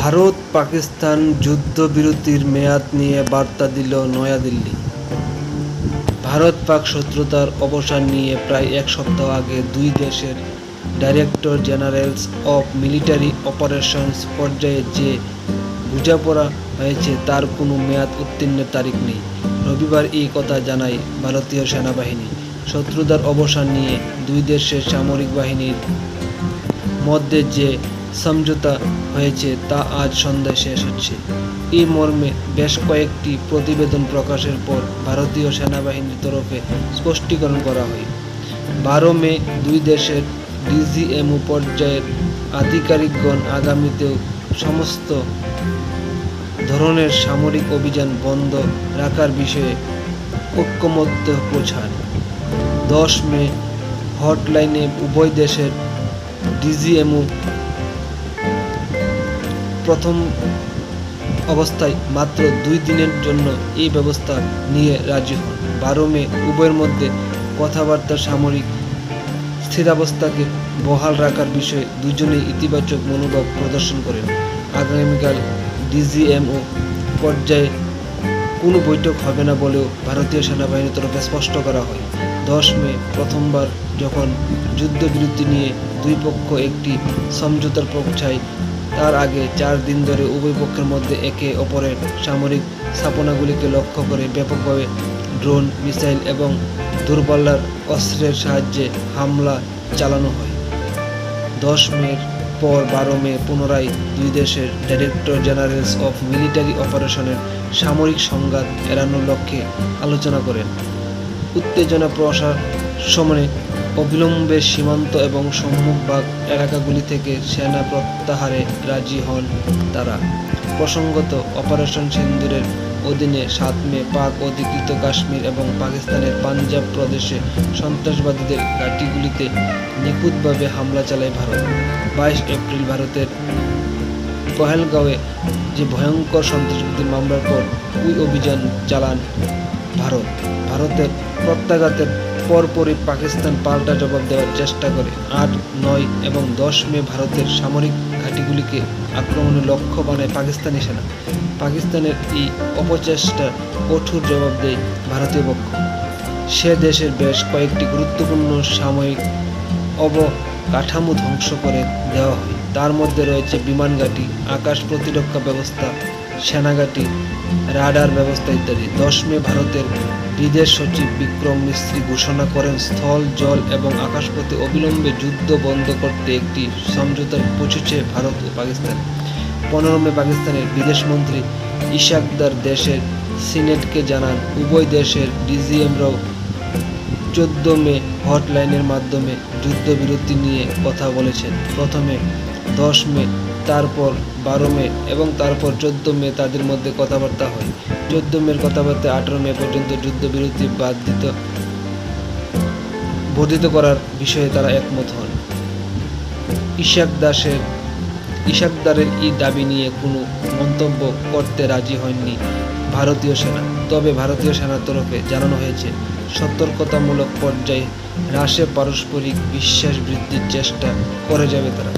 ভারত পাকিস্তান যুদ্ধবিরতির মেয়াদ নিয়ে বার্তা দিল নয়াদিল্লি। ভারত পাক শত্রুতার অবসান নিয়ে প্রায় এক সপ্তাহ আগে দুই দেশের director generals of military operations পর্যায়ে যে বোঝাপড়া হয়েছে তার কোনো মেয়াদ উত্তীর্ণের তারিখ নেই। রবিবার এই কথা জানায় ভারতীয় সেনাবাহিনী। শত্রুতার অবসান নিয়ে দুই দেশের সামরিক বাহিনীর মধ্যে যে সমঝোতা হয়েছে, তা আজ সন্ধ্যায় শেষ হচ্ছে। এই মর্মে বেশ কয়েকটি প্রতিবেদন প্রকাশের পর ভারতীয় সেনাবাহিনীর তরফে স্পষ্টীকরণ করা হয়। বারো মে দুই দেশের ডিজিএমও পর্যায়ের আধিকারিকগণ আগামীতেও সমস্ত ধরনের সামরিক অভিযান বন্ধ রাখার বিষয়ে ঐক্যমত্য পৌঁছান দশ মে হটলাইনে উভয় দেশের ডিজিএমও প্রথম অবস্থায় মাত্র দুই দিনের জন্য এই ব্যবস্থা নিয়ে রাজি হন। বারো মে উভয়ের মধ্যে কথাবার্তা, সামরিক স্থিতাবস্থাকে বহাল রাখার বিষয়ে দুজনেই ইতিবাচক মনোভাব প্রদর্শন করেন। আগামীকাল ডিজিএমও পর্যায়ে কোনো বৈঠক হবে না বলেও ভারতীয় সেনাবাহিনীর তরফে স্পষ্ট করা হয়। দশ মে প্রথমবার যখন যুদ্ধবিরতি নিয়ে দুই পক্ষ একটি সমঝোতার পৌঁছায় তার আগে চার দিন ধরে উভয় পক্ষের মধ্যে একে অপরের সামরিক স্থাপনাগুলিকে লক্ষ্য করে ব্যাপকভাবে ড্রোন, মিসাইল এবং দূরপাল্লার অস্ত্রের সাহায্যে হামলা চালানো হয়। দশ মের পর বারো মে পুনরায় দুই দেশের ডাইরেক্টর জেনারেলস অফ মিলিটারি অপারেশনের সামরিক সংঘাত এড়ানোর লক্ষ্যে আলোচনা করেন। উত্তেজনা প্রশমনে অবিলম্বে সীমান্ত এবং সম্মুখভাগ এলাকাগুলি থেকে সেনা প্রত্যাহারে রাজি হন তারা। প্রসঙ্গত, অপারেশন সিন্দুরের অধীনে সাত মে পাক অধিকৃত কাশ্মীর এবং পাকিস্তানের পাঞ্জাব প্রদেশে সন্ত্রাসবাদীদের ঘাঁটিগুলিতে নিখুঁতভাবে হামলা চালায় ভারত। বাইশ এপ্রিল ভারতের পহেলগাঁওয়ে যে ভয়ঙ্কর সন্ত্রাসবাদী মামলার পর ওই অভিযান চালান ভারত। ভারতের প্রত্যাঘাতের পরপরই পাকিস্তান পাল্টা জবাব দেওয়ার চেষ্টা করে। আট, নয় এবং দশ মে ভারতের সামরিক ঘাঁটিগুলিকে আক্রমণের লক্ষ্য বানায় পাকিস্তানি সেনা। পাকিস্তানের এই অপচেষ্টা কঠোর জবাব দেয় ভারতীয় পক্ষ। সে দেশের বেশ কয়েকটি গুরুত্বপূর্ণ সাময়িক অবকাঠামো ধ্বংস করে দেওয়া হয়। তার মধ্যে রয়েছে বিমান ঘাঁটি, আকাশ প্রতিরক্ষা ব্যবস্থা সেনাঘাঁটি, রাডার ব্যবস্থা ইত্যাদি। দশ মে ভারতের বিদেশ সচিব বিক্রম মিস্ত্রি ঘোষণা করেন, স্থল, জল এবং আকাশপথে অবিলম্বে যুদ্ধ বন্ধ করতে একটি সমঝোতার পৌঁছেছে ভারত ও পাকিস্তান। পনেরো মে পাকিস্তানের বিদেশমন্ত্রী ইশাকদার দেশের সিনেটকে জানান, উভয় দেশের ডিজিএমরাও চোদ্দ মে হটলাইনের মাধ্যমে যুদ্ধবিরতি নিয়ে কথা বলেছেন। প্রথমে দশ মে তারপর বারো মে এবং তারপর চোদ্দ মে তাদের মধ্যে কথাবার্তা হয়। চোদ্দ মের কথাবার্তা আঠারো মে পর্যন্ত যুদ্ধবিরতি বাদ দিত বর্ধিত করার বিষয়ে তারা একমত হন। ইশাক দাসের ইশাকদারের এই দাবি নিয়ে কোনো মন্তব্য করতে রাজি হয়নি ভারতীয় সেনা। তবে ভারতীয় সেনার তরফে জানানো হয়েছে, সতর্কতামূলক পর্যায়ে হ্রাসে পারস্পরিক বিশ্বাস বৃদ্ধির চেষ্টা করে যাবে তারা।